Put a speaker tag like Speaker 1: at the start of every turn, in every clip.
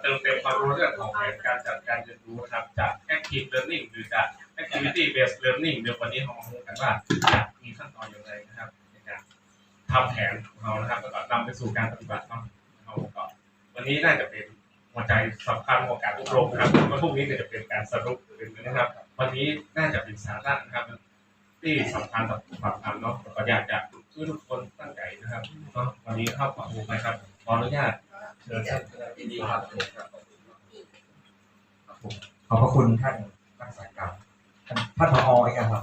Speaker 1: เติมเต็มความรู้เรื่องของแผนการจัดการเรียนรู้นะครับจาก active learning หรือจาก activity based learning เดี๋ยววันนี้เรามาดูกันว่าจะมีขั้นตอนอย่างไรนะครับในการทำแผนของเรานะครับแล้วก็นำไปสู่การปฏิบัติเนาะเราก็วันนี้น่าจะเป็นหัวใจสำคัญของการอบรมครับวันพรุ่งนี้เนี่ยจะเป็นการสรุปนะครับ วันนี้น่าจะเป็นสาระนะครับ ที่สำคัญต่อความทำเนาะก็อยากจะช่วยทุกคนตั้งใจนะครับเนาะวันนี้เข้าขอบุกนะครับขออนุญาต ท่าน
Speaker 2: ยินดีครับขอบพระคุณท่านรักษาการท่านท่านผอเองครับ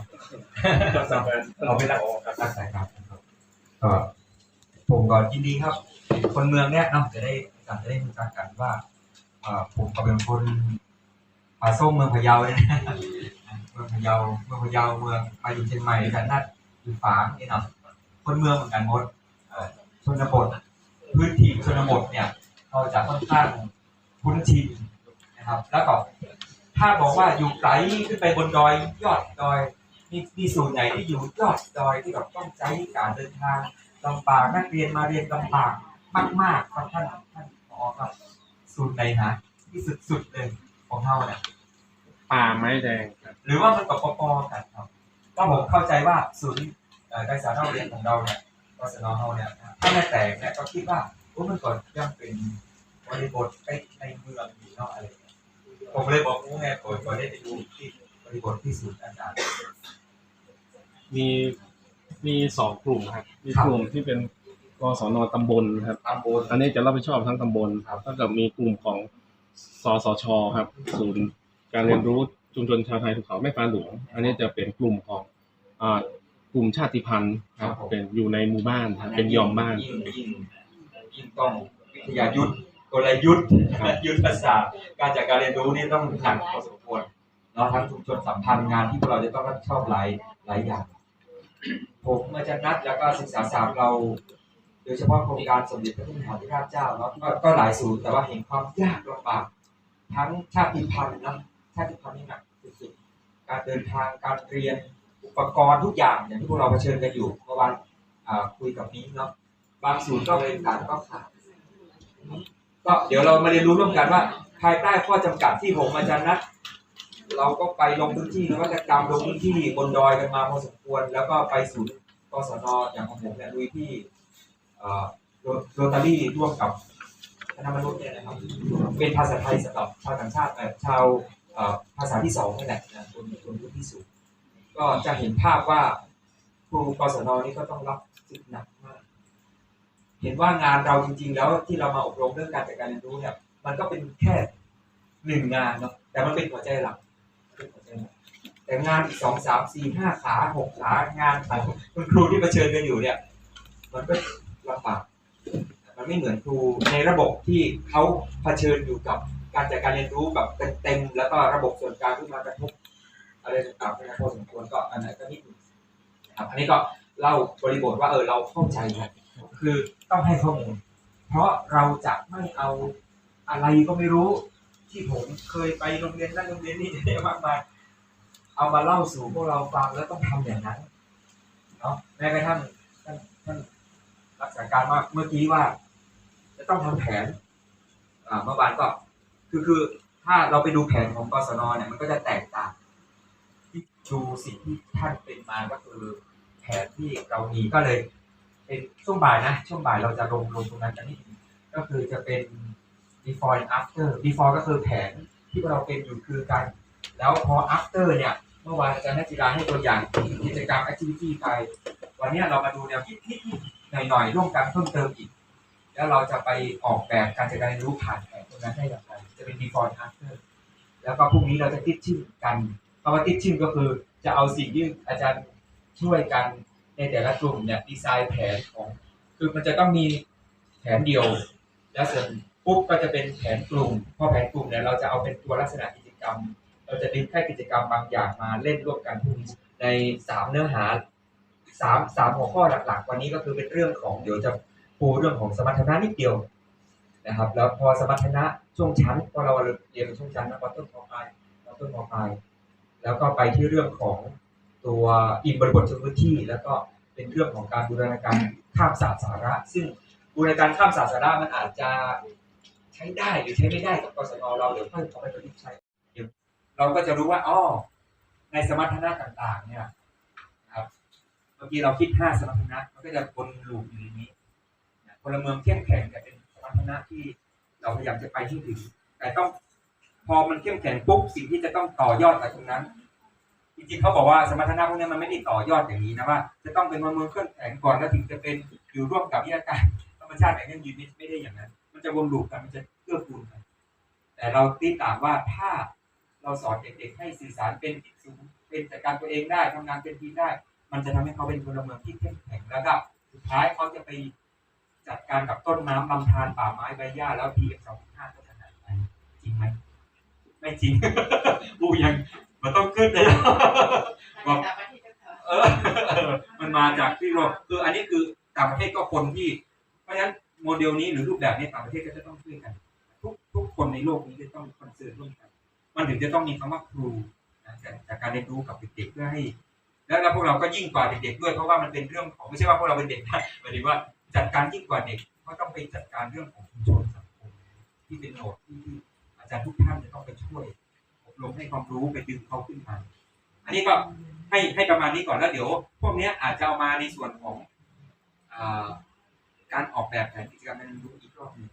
Speaker 2: เราเป็นนักรักษาการครับก็ผมก็ยินดีครับ คนเมืองเนี้ยเนาะจะได้จะได้รู้จักกันว่าเอ่อผมก็เป็นคนป่าส้มเมืองพะเยาเนี่ยนะเมืองพะเยาเมืองพะเยาเมืองไปอยู่เชียงใหม่กันนัดอยู่ฝางนี่เนาะคนเมืองเหมือนกันหมดเอ่อชนบทพื้นที่ชนบทเนี่ย เราจะค่อนข้างคุ้นชินนะครับ แล้วก็ถ้าบอกว่าอยู่ไกลขึ้นไปบนดอยยอดดอยมีมีส่วนใหญ่ที่อยู่ยอดดอยที่แบบต้องใช้การเดินทางลำบากนักเรียนมาเรียนลำบากมากๆครับท่านท่านผอครับส่วนไหนฮะที่สุดๆเลยของเฮาเนี่ย
Speaker 1: ป่าไม้แดงครับ
Speaker 2: หรือว่ามันกับปอๆกันครับก็ผมเข้าใจว่าศูนย์เอ่อการศึกษาเล่าเรียนของเราเนี่ยกศนเฮาเนี่ยถ้าไม่แตกเนี่ยก็คิดว่าโอ้มันก่อนยังเป็น บริบทในในเมืองอยู่เนาะอะไรอย่างเงี้ยผมเลยบอกว่าไงผมก็ได้ไปดูที่บริบทที่ศูนย์อาจารย์
Speaker 3: มีมีสองกลุ่มครับมี
Speaker 2: ครับ
Speaker 3: กลุ่มที่เป็นกศนตำบลครับ
Speaker 2: ตามโบน
Speaker 3: อันนี้จะรับผิดชอบทั้งตำบล
Speaker 2: ครับ
Speaker 3: แล้วก็มีกลุ่มของสสชครับ ศูนย์การเรียนรู้ชุมชนชาวไทยภูเขาแม่ฟ้าหลวง อันนี้จะเป็นกลุ่มของอ่ากลุ่มชาติพันธุ์ครับ เป็นอยู่ในหมู่บ้านครับเป็นยอมบ้าน
Speaker 2: ยิ่งยิ่งยิ่งต้องวิทยายุทธ์ กลยุทธ์ยุทธศาสตร์การจัดการเรียนรู้นี่ต้องหนักพอสมควรเนาะทั้งชุมชนสัมพันธ์งานที่พวกเราจะต้องรับผิดชอบหลายหลายอย่าง ผมอาจารย์นัดแล้วก็ศึกษาศาสตร์เราโดยเฉพาะโครงการสมเด็จพระพุทธาธิราชเจ้าเนาะก็ก็หลายศูนย์แต่ว่าเห็นความยากลำบากทั้งชาติพันธุ์นะชาติพันธุ์นี่หนักสุดๆการเดินทางการเรียนอุปกรณ์ทุกอย่างอย่างที่พวกเราเผชิญกันอยู่เมื่อวานอ่าคุยกับนี้เนาะบางศูนย์ก็เป็นการก็ขาด ก็เดี๋ยวเรามาเรียนรู้ร่วมกันว่า ภายใต้ข้อจำกัดที่ผมอาจารย์นัดเราก็ไปลงพื้นที่นวัตกรรมลงพื้นที่บนดอยกันมาพอสมควร แล้วก็ไปศูนย์กศนอย่างของผมเนี่ยลุยที่เอ่อโรตารี่ร่วมกับคณะมนุษย์เนี่ยนะครับเป็นภาษาไทยสำหรับชาวต่างชาติเออชาวเอ่อภาษาที่สองนี่แหละนะคนคนรุ่นที่สูงก็จะเห็นภาพว่าครูกศนนี่ก็ต้องรับศึกหนักมาก เห็นว่างานเราจริง ๆ แล้วที่เรามาอบรมเรื่องการจัดการเรียนรู้เนี่ย มันก็เป็นแค่หนึ่งงานเนาะแต่มันเป็นหัวใจหลักเป็นหัวใจหลักแต่งานอีกสองสามสี่ห้าขาหกขางานของคุณครูที่เผชิญกันอยู่เนี่ย มันก็ลำบากมันไม่เหมือนครูในระบบที่เขาเผชิญอยู่กับการจัดการเรียนรู้แบบเต็มๆแล้วก็ระบบส่วนกลางที่มากระทบอะไรต่างๆนะพอสมควรก็อันไหนก็นิดหนึงครับอันนี้ก็เล่าบริบทว่าเออเราเข้าใจนะ คือต้องให้ข้อมูล เพราะเราจะไม่เอาอะไรก็ไม่รู้ที่ผมเคยไปโรงเรียนนั่นโรงเรียนนี่เยอะมากมายเอามาเล่าสู่พวกเราฟังแล้วต้องทำอย่างนั้นเนาะแม้กระทั่งท่านท่านรักษาการว่าเมื่อกี้ว่า จะต้องทำแผนอ่าเมื่อวานก็คือคือถ้าเราไปดูแผนของกศนเนี่ยมันก็จะแตกต่างที่ดูสิ่งที่ท่านเป็นมาก็คือแผนที่เรามีก็เลย เป็นช่วงบ่ายนะ ช่วงบ่ายเราจะลงลงตรงนั้นกันนิดก็คือจะเป็น before and after before ก็คือแผนที่เราเป็นอยู่คือการแล้วพอ after เนี่ยเมื่อวานอาจารย์นักกีฬาให้ตัวอย่างกิจกรรม activity ไป วันนี้เรามาดูแนวคิดนิดหน่อยๆร่วมกันเพิ่มเติมอีก แล้วเราจะไปออกแบบการจัดการเรียนรู้ผ่านแผนตรงนั้นได้อย่างไรจะเป็น before and after แล้วก็พรุ่งนี้เราจะติดชื่อกันคำว่าติดชื่อก็คือจะเอาสิ่งที่อาจารย์ช่วยกัน ในแต่ละกลุ่มเนี่ยดีไซน์แผนของคือมันจะต้องมีแผนเดียว แล้วส่วนปุ๊บก็จะเป็นแผนกลุ่มพอแผนกลุ่มเนี่ยเราจะเอาเป็นตัวลักษณะกิจกรรม เราจะดึงแค่กิจกรรมบางอย่างมาเล่นร่วมกันในสามเนื้อหาสามสามหัวข้อหลัก ๆ วันนี้ก็คือเป็นเรื่องของเดี๋ยวจะปูเรื่องของสมรรถนะนิดเดียวนะครับ แล้วพอสมรรถนะช่วงชั้นพอเราเรียนช่วงชั้นนะพอต้นมปลายพอต้นมปลายแล้วก็ไปที่เรื่องของ ตัวอินบริบทเชิงพื้นที่ แล้วก็เป็นเรื่องของการบูรณาการข้ามศาสตร์สาระ ซึ่งบูรณาการข้ามศาสตร์สาระมันอาจจะใช้ได้หรือใช้ไม่ได้กับกสนเราเดี๋ยวค่อยเอาไปประยุกต์ใช้เดี๋ยวเราก็จะรู้ว่าอ๋อในสมรรถนะต่างๆ เนี่ยครับเมื่อกี้เราคิดห้าสมรรถนะมันก็จะวนลูปอยู่ในนี้นะพลเมืองเข้มแข็งเนี่ยเป็นสมรรถนะที่เราพยายามจะไปที่ถึงแต่ต้องพอมันเข้มแข็งปุ๊บสิ่งที่จะต้องต่อยอดจากตรงนั้น จริงๆเขาบอกว่าสมรรถนะพวกนี้มันไม่ได้ต่อยอดอย่างนี้นะว่า จะต้องเป็นพลเมืองเข้มแข็งก่อนแล้วถึงจะเป็นอยู่ร่วมกับวิทยาการธรรมชาติอย่างยั่งยืนไม่ไม่ได้อย่างนั้น มันจะวนลูปกันมันจะเกื้อกูลกันแต่เราตีต่างว่าถ้าเราสอนเด็กๆให้สื่อสารเป็นจิตสูงเป็นจัดการตัวเองได้ทำงานเป็นทีมได้ มันจะทำให้เขาเป็นพลเมืองที่เข้มแข็งแล้วก็สุดท้ายเขาจะไปจัดการกับต้นน้ำลำธารป่าไม้ใบหญ้าแล้ว PM สองห้าก็จะหายไปจริงไหมไม่จริงกูยัง มันต้องขึ้นเลยเออมันมาจากที่เราคืออันนี้คือต่างประเทศก็คนที่ เพราะฉะนั้นโมเดลนี้หรือรูปแบบนี้ต่างประเทศก็จะต้องช่วยกัน ทุกทุกคนในโลกนี้จะต้องคอนเซิร์นร่วมกัน มันถึงจะต้องมีคำว่าครูนะจากจากการเรียนรู้กับเด็กๆเพื่อให้แล้วแล้วพวกเราก็ยิ่งกว่าเด็กๆด้วยเพราะว่ามันเป็นเรื่องของไม่ใช่ว่าพวกเราเป็นเด็กนะหมายถึงว่าจัดการยิ่งกว่าเด็กก็ต้องไปจัดการเรื่องของชุมชนสังคมที่เป็นโหนดที่ที่อาจารย์ทุกท่านจะต้องไปช่วย อบรมให้ความรู้ไปดึงเขาขึ้นมา อันนี้ก็ให้ให้ประมาณนี้ก่อนแล้วเดี๋ยว พวกเนี้ยอาจจะเอามาในส่วนของอการออกแบบแผนกิจกรรมในเรียนรู้อีกรอบหนึ่ง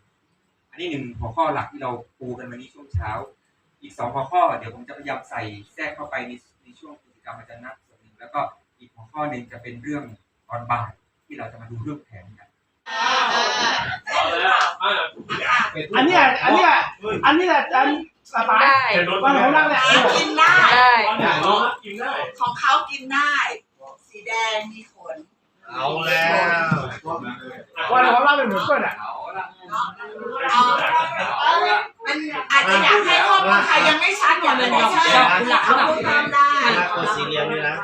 Speaker 2: อันนี้หนึ่งหัวข้อหลักที่เราปูกันวันนี้ช่วงเช้า อีกสองหัวข้อเดี๋ยวผมจะพยายามใส่แทรกเข้าไปในในช่วงกิจกรรมอาจารย์นัดส่วนหนึ่งแล้วก็อีกหัวข้อหนึ่งจะเป็นเรื่องตอนบ่ายที่เราจะมาดูเรื่องแผนกัน
Speaker 4: อันเนี้ยอันเนี้ยอันนี้แหละอันสบาย
Speaker 5: ได้
Speaker 4: วันของเราเนี่ย
Speaker 6: กินได้
Speaker 5: ได้
Speaker 6: ของเขากินได้ สีแดงมีขน
Speaker 4: เอาแล้ววันของเราเป็นเหมือนกันอะ
Speaker 2: เอาละ
Speaker 6: มันอาจจะอยากให้ข้อมูลใครยังไม่ชัดอย่างมันไม่ใช่เขาพูดตามได้
Speaker 4: ตัวสีเหลืองนี่นะ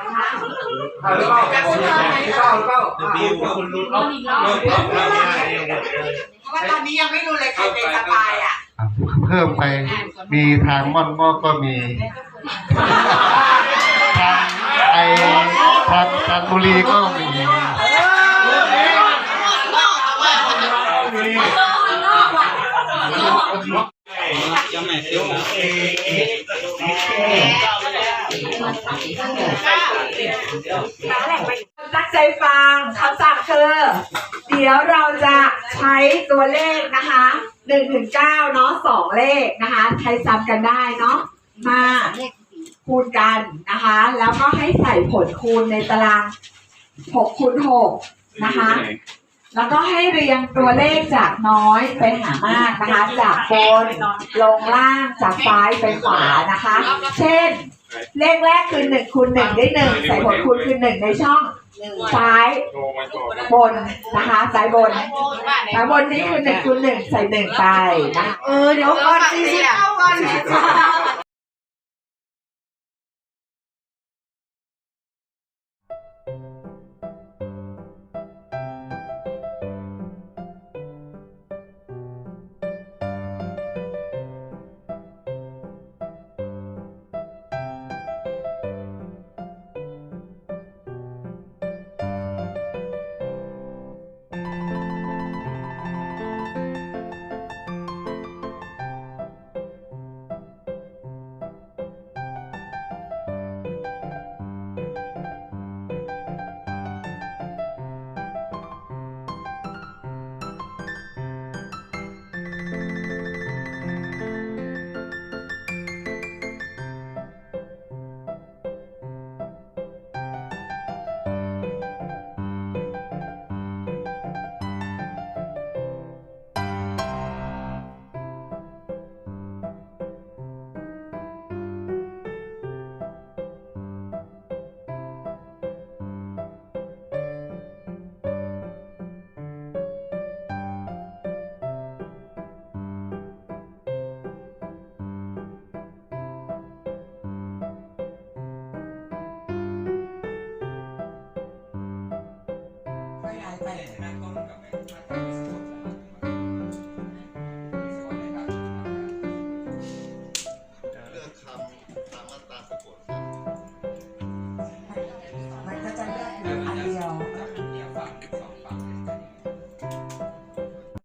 Speaker 2: เอาหรือเปล่าเอาหรือเปล่าเอาหรือเปล่า
Speaker 4: บิวคุณรุ่นเอา
Speaker 6: เพราะว่าตอนนี้ยังไม่รู้เลยใครเป็นสปายอะ
Speaker 7: เพิ่มไปมีทางม่อนงอกก็มีทางไอทางจันทบุรีก็มี
Speaker 8: ตั้งใจฟังคำสั่งคือเดี๋ยวเราจะใช้ตัวเลขนะคะหนึ่งถึงเก้าเนาะสองเลขนะคะ ใช้ซ้ำกันได้เนาะมาคูณกันนะคะ แล้วก็ให้ใส่ผลคูณในตารางหกคูณหกนะคะ แล้วก็ให้เรียงตัวเลขจากน้อยไปหามากนะคะ จากบนลงล่างจากซ้ายไปขวานะคะ เช่น เลขแรกคือหนึ่งคูณหนึ่งได้หนึ่งใส่ผลคูณคือหนึ่งในช่องซ้ายบนนะคะซ้ายบนซ้ายบนนี้คือหนึ่งคูณหนึ่งใส่หนึ่งไปนะ
Speaker 6: เออเดี๋ยวก่อนสี่สิบเก้าวัน